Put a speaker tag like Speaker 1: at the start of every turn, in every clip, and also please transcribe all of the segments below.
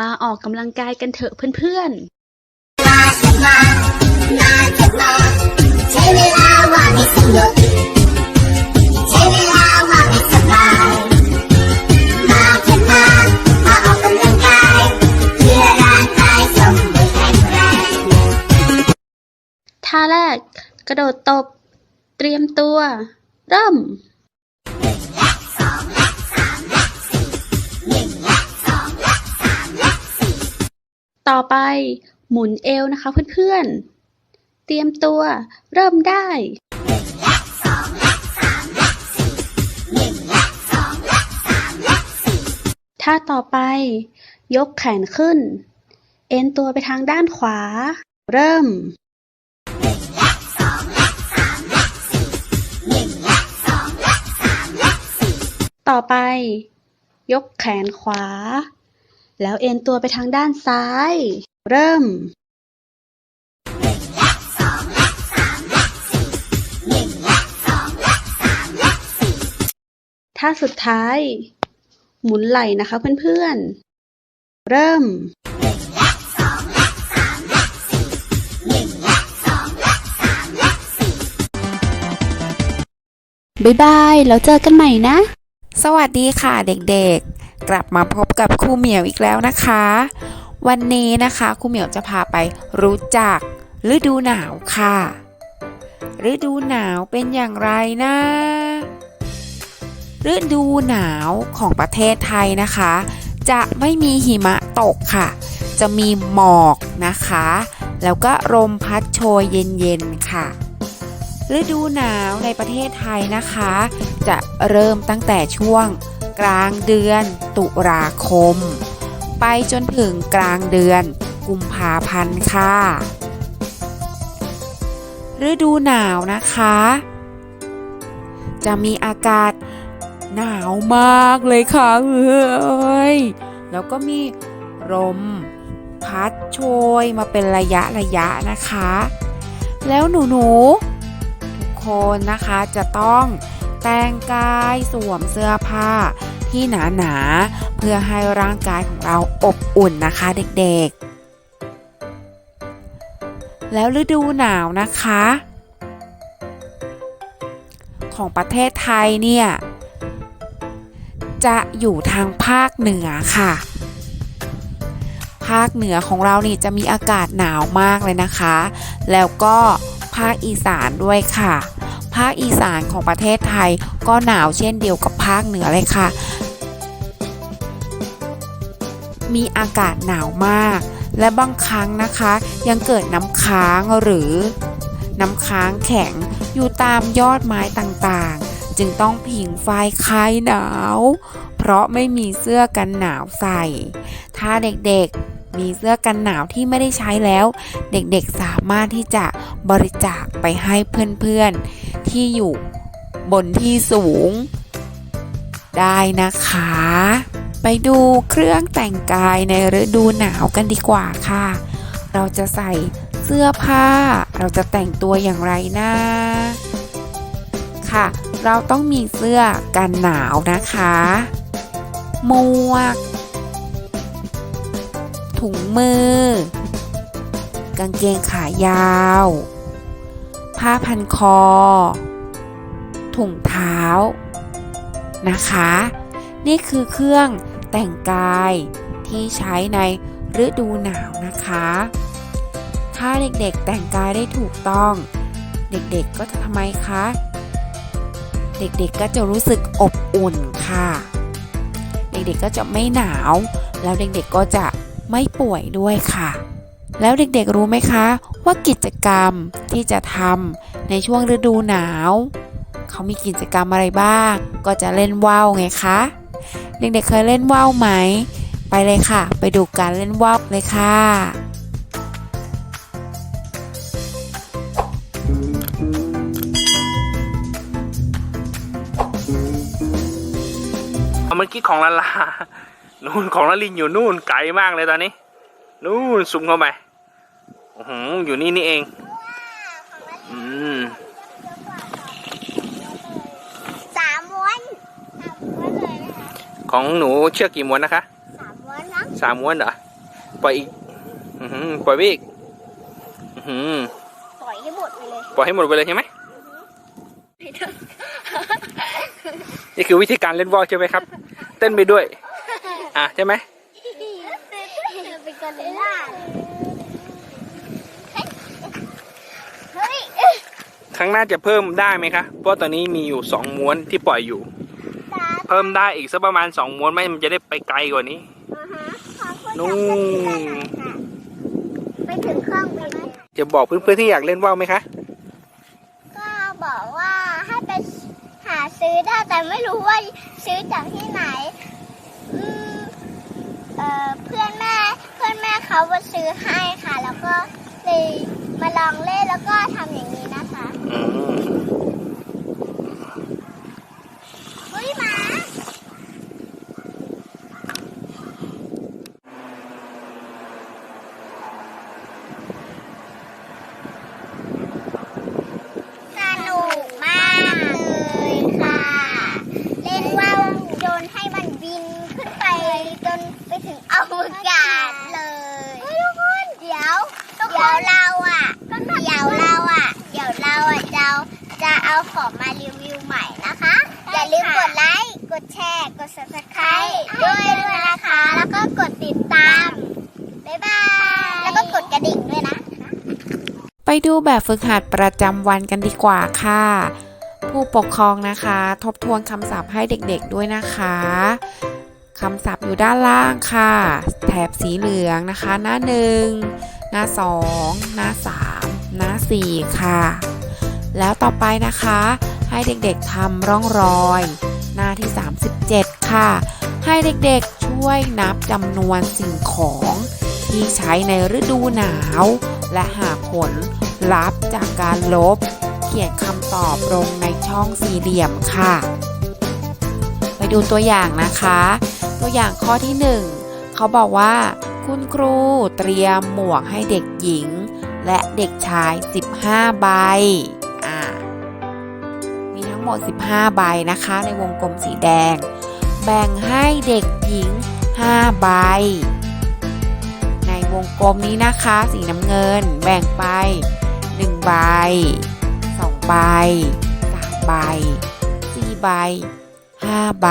Speaker 1: มาออกกำลังกายกันเถอะเพื่อนๆ
Speaker 2: ใช้เวลาว่างให้สนุกใช้เวลาว่างให้สบายมาเถอะมามาออกกำลังกายเพื่อร่างกายสมบูรณ์แข็งแรง
Speaker 1: ท่าแรก กระโดดตบ เตรียมตัว เริ่ม ต่อไปหมุนเอวนะคะเพื่อนๆ เตรียมตัวเริ่มได้ท่าต่อไป ยกแขนขึ้น เอ็นตัวไปทางด้านขวา เริ่มต่อไป ยกแขนขวา แล้วเอ็นตัวไปทางด้านซ้าย เริ่มท่าสุดท้าย หมุนไหล่นะคะเพื่อนๆ เริ่มบ๊ายบาย แล้วเจอกันใหม่นะ
Speaker 3: สวัสดีค่ะเด็กๆ กลับมาพบกับครูเหมียวอีกแล้วนะคะ วันนี้นะคะครูเหมียวจะพาไปรู้จักฤดูหนาวค่ะ ฤดูหนาวเป็นอย่างไรนะฤดูหนาวของประเทศไทยนะคะ จะไม่มีหิมะตกค่ะ จะมีหมอกนะคะ แล้วก็ลมพัดโชยเย็นๆค่ะ ฤดูหนาวในประเทศไทยนะคะ จะเริ่มตั้งแต่ช่วง กลางเดือน ตุลาคม ไปจนถึงกลางเดือน กุมภาพันธ์ค่ะ ฤดูหนาวนะคะ จะมีอากาศหนาวมากเลยค่ะเอ้ยแล้วก็มีลมพัดโชยมาเป็นระยะระยะนะคะ แล้วหนูหนูๆทุกคนนะคะจะต้อง แต่งกายสวมเสื้อผ้าที่หนาๆเพื่อให้ร่างกายของเราอบอุ่นนะคะเด็กๆ แล้วฤดูหนาวนะคะ ของประเทศไทยเนี่ย จะอยู่ทางภาคเหนือค่ะ ภาคเหนือของเรานี่จะมีอากาศหนาวมากเลยนะคะ แล้วก็ภาคอีสานด้วยค่ะ ภาคอีสานของประเทศไทย ก็หนาวเช่นเดียวกับภาคเหนือเลยค่ะ มีอากาศหนาวมาก และบางครั้งนะคะ ยังเกิดน้ำค้างหรือน้ำค้างแข็งอยู่ตามยอดไม้ต่างๆ จึงต้องผิงไฟคลายหนาว เพราะไม่มีเสื้อกันหนาวใส่ ถ้าเด็กๆมีเสื้อกันหนาวที่ไม่ได้ใช้แล้ว เด็กๆสามารถที่จะบริจาคไปให้เพื่อนๆ ที่อยู่บนที่สูง ได้นะคะ ไปดูเครื่องแต่งกายในฤดูหนาวกันดีกว่าค่ะ เราจะใส่เสื้อผ้า เราจะแต่งตัวอย่างไรนะค่ะ เราต้องมีเสื้อกันหนาวนะคะหมวก ถุงมือ กางเกงขายาว ผ้าพันคอ ถุงเท้านะคะ นี่คือเครื่องแต่งกายที่ใช้ในฤดูหนาวนะคะ ถ้าเด็กๆแต่งกายได้ถูกต้อง เด็กๆก็จะทำไมคะ เด็กๆก็จะรู้สึกอบอุ่นค่ะ เด็กๆก็จะไม่หนาว แล้วเด็กๆก็จะไม่ป่วยด้วยค่ะ แล้วเด็กๆรู้ไหมคะ ว่ากิจกรรมที่จะทำในช่วงฤดูหนาว เขามีกิจกรรมอะไรบ้าง ก็จะเล่นว่าวไงคะ เด็กๆเคยเล่นว่าวไหม ไปเลยค่ะ ไปดูการเล่นว่าวเลยค่ะ
Speaker 4: เอามื่อกี้ของละลา นู่นของละลินอยู่นู่นไกลมากเลยตอนนี้ นู่นซูมเข้าไป อ้โหอยู่นี่นี่เอง อืม
Speaker 2: สามม้วนสามม้วนเลยนะคะ
Speaker 4: ของหนูเชือกกี่ม้วนนะคะ
Speaker 2: สามม้วนนะ
Speaker 4: สามม้วนเหรอ ปล่อยอีก อือหือปล่อยไปอีก อือหือ
Speaker 2: ปล่อยให้หมดไปเลย
Speaker 4: ปล่อยให้หมดไปเลยใช่ไหม นี่คือวิธีการเล่นวอลใช่ไหมครับ เต้นไปด้วย อะใช่ไหม
Speaker 2: เป็นกอริลล่าเฮ้ย
Speaker 4: ค รั้งหน้าจะเพิ่มได้ไหมคะ เพราะตอนนี้มีอยู่สองม้วนที่ปล่อยอยู่ เพิ่มได้อีกสักประมาณสองม้วนไหมมันจะได้ไปไกลกว่านี้นู่น
Speaker 2: ไปถึงเครื่องบิน
Speaker 4: จะบอกเพื่อนๆที่อยากเล่นว่าวไหมคะ
Speaker 2: ก็บอกว่าให้ไปหาซื้อได้แต่ไม่รู้ว่าซื้อจากที่ไหนอืมเอ่อเพื่อนแม่เพื่อนแม่เขามาซื้อให้ค่ะ แล้วก็เลยมาลองเล่นแล้วก็ทำอย่างนี้นะ Uh-huh. เอาของมารีวิวใหม่นะคะ อย่าลืมกดไลค์ กดแชร์ กด subscribe ด้วยด้วยนะคะ แล้วก็กดติดตาม บ๊ายบาย แล้วก็กดกระดิ่งด้วยนะ
Speaker 3: ไปดูแบบฝึกหัดประจำวันกันดีกว่าค่ะ ผู้ปกครองนะคะ ทบทวนคำศัพท์ให้เด็กๆด้วยนะคะคำศัพท์อยู่ด้านล่างค่ะ แถบสีเหลืองนะคะ หน้าหนึ่งหน้าสองหน้าสามหน้าสี่ค่ะ แล้วต่อไปนะคะ ให้เด็กๆทำร่องรอย หน้าที่ 37 ค่ะ ให้เด็กๆช่วยนับจำนวนสิ่งของที่ใช้ในฤดูหนาว และหาผลลัพธ์จากการลบ เขียนคำตอบลงในช่องสี่เหลี่ยมค่ะ ไปดูตัวอย่างนะคะ ตัวอย่างข้อที่ 1 เขาบอกว่า คุณครูเตรียมหมวกให้เด็กหญิง และเด็กชาย 15 ใบอ่ามีทั้ งหมด 15 ใบนะคะ ในวงกลมสีแดง แบ่งให้เด็กหญิง 5 ใบ ในวงกลมนี้นะคะ สีน้ำเงิน แบ่งไป 1 ใบ 2 ใบ 3 ใบ 4 ใบ 5 ใบ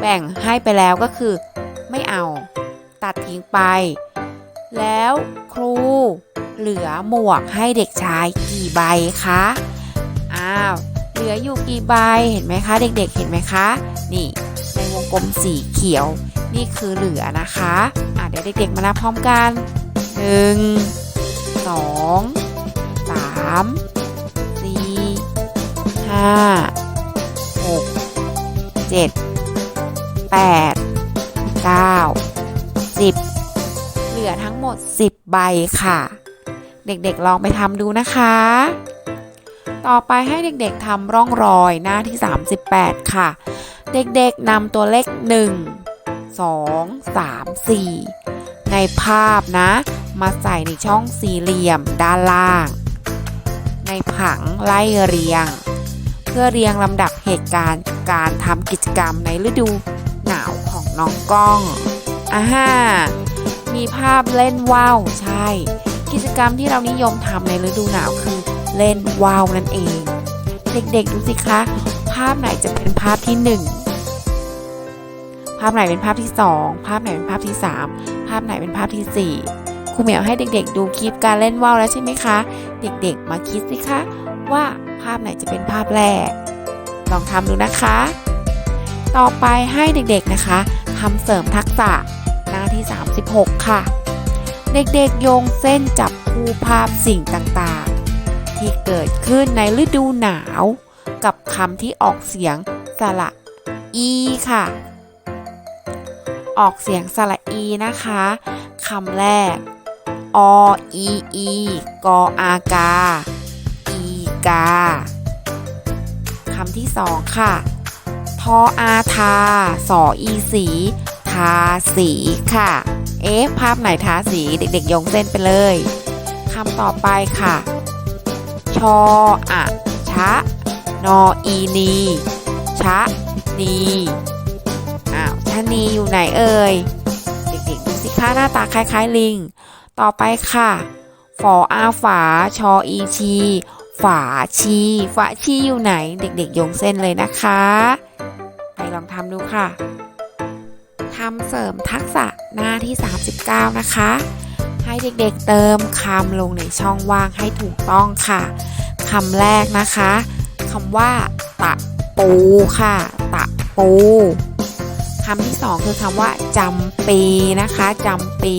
Speaker 3: แบ่งให้ไปแล้วก็คือไม่เอา ตัดทิ้งไป แล้วครู เหลือหมวกให้เด็กชายกี่ใบคะอ้าวเหลืออยู่กี่ใบเห็นไหมคะ เด็กๆ เห็นไหมคะ นี่ในวงกลมสีเขียว นี่คือเหลือนะคะอะเดี๋ยวเด็กๆมานับพร้อมกัน1 2 3 4 5 6 7 8 9 10เหลือทั้งหมด 10 ใบค่ะ เด็กๆลองไปทำดูนะคะ ต่อไปให้เด็กๆทำร่องรอยหน้าที่ 38 ค่ะ เด็กๆนำตัวเลข 1 2 3 4 ในภาพนะ มาใส่ในช่องสี่เหลี่ยมด้านล่าง ในผังไล่เรียง เพื่อเรียงลำดับเหตุการณ์การทำกิจกรรมในฤดูหนาวของน้องกล้องอ่าฮะมีภาพเล่นว่าวใช่ กิจกรรมที่เรานิยมทำในฤดูหนาวคือเล่นว่าวนั่นเอง เด็กๆดูสิคะ ภาพไหนจะเป็นภาพที่หนึ่งภาพไหนเป็นภาพที่สองภาพไหนเป็นภาพที่สามภาพไหนเป็นภาพที่สี่ครูเหมียวให้เด็กๆ ดูคลิปการเล่นว่าวแล้วใช่ไหมคะ เด็กๆ มาคิดสิคะว่าภาพไหนจะเป็นภาพแรก ลองทำดูนะคะ ต่อไปให้เด็กๆนะคะทำเสริมทักษะหน้าที่ 36 ค่ะ เด็กๆโยงเส้นจับคู่ภาพสิ่งต่างๆ ที่เกิดขึ้นในฤดูหนาว กับคำที่ออกเสียงสระอีค่ะ ออกเสียงสระอีนะคะคำแรกออีอีกออากา อีกาคำที่สองค่ะ ทออาทา สออีสี ทาสีค่ะ เอ๊ะ ภาพไหนทาสีเด็กๆโยงเส้นไปเลยคำต่อไปค่ะ ชออะชะ นออีนี ชะ นีอ้าวชะนีอยู่ไหนเอ่ย เด็กๆดูสิคะหน้าตาคล้ายๆลิง ต่อไปค่ะ ฝออาฝา ชออีชี ฝาชี ฝาชีอยู่ไหน เด็กๆโยงเส้นเลยนะคะ ไปลองทำดูค่ะทำเสริมทักษะาที่ 39 นะคะ ให้เด็กๆเติมคำลงในช่องว่างให้ถูกต้องค่ะคำแรกนะคะคำว่า ตะปูค่ะ ตะปูคำที่สองคือคำว่าจำปีนะคะจำปี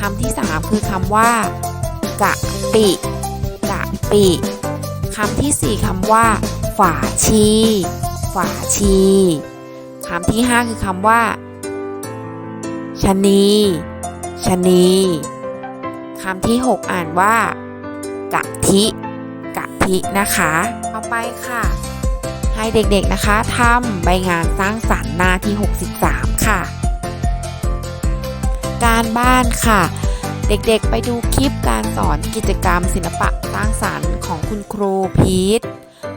Speaker 3: คำที่สามคือคำว่ากะปิกะปิคำที่สี่คำว่า ฝาชี ฝาชีคำที่ห้าคือคำว่า ชนีชนีคำที่หกอ่านว่ากะทิกะทินะคะต่อไปค่ะ ให้เด็กๆนะคะทำใบงานสร้างสรรค์หน้าที่ 63 ค่ะ การบ้านค่ะ เด็กๆไปดูคลิปการสอนกิจกรรมศิลปะสร้างสรรค์ของคุณครูพีท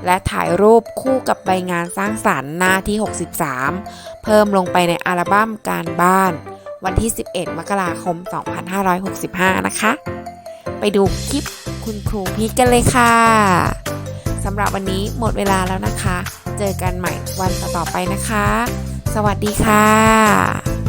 Speaker 3: และถ่ายรูปคู่กับใบงานสร้างสรรค์หน้าที่ 63 เพิ่มลงไปในอัลบั้มการบ้าน วันที่ 11 มกราคม 2565 นะคะ ไปดูคลิปคุณครูพีทกันเลยค่ะสำหรับวันนี้หมดเวลาแล้วนะคะ เจอกันใหม่วันต่อๆไปนะคะ สวัสดีค่ะ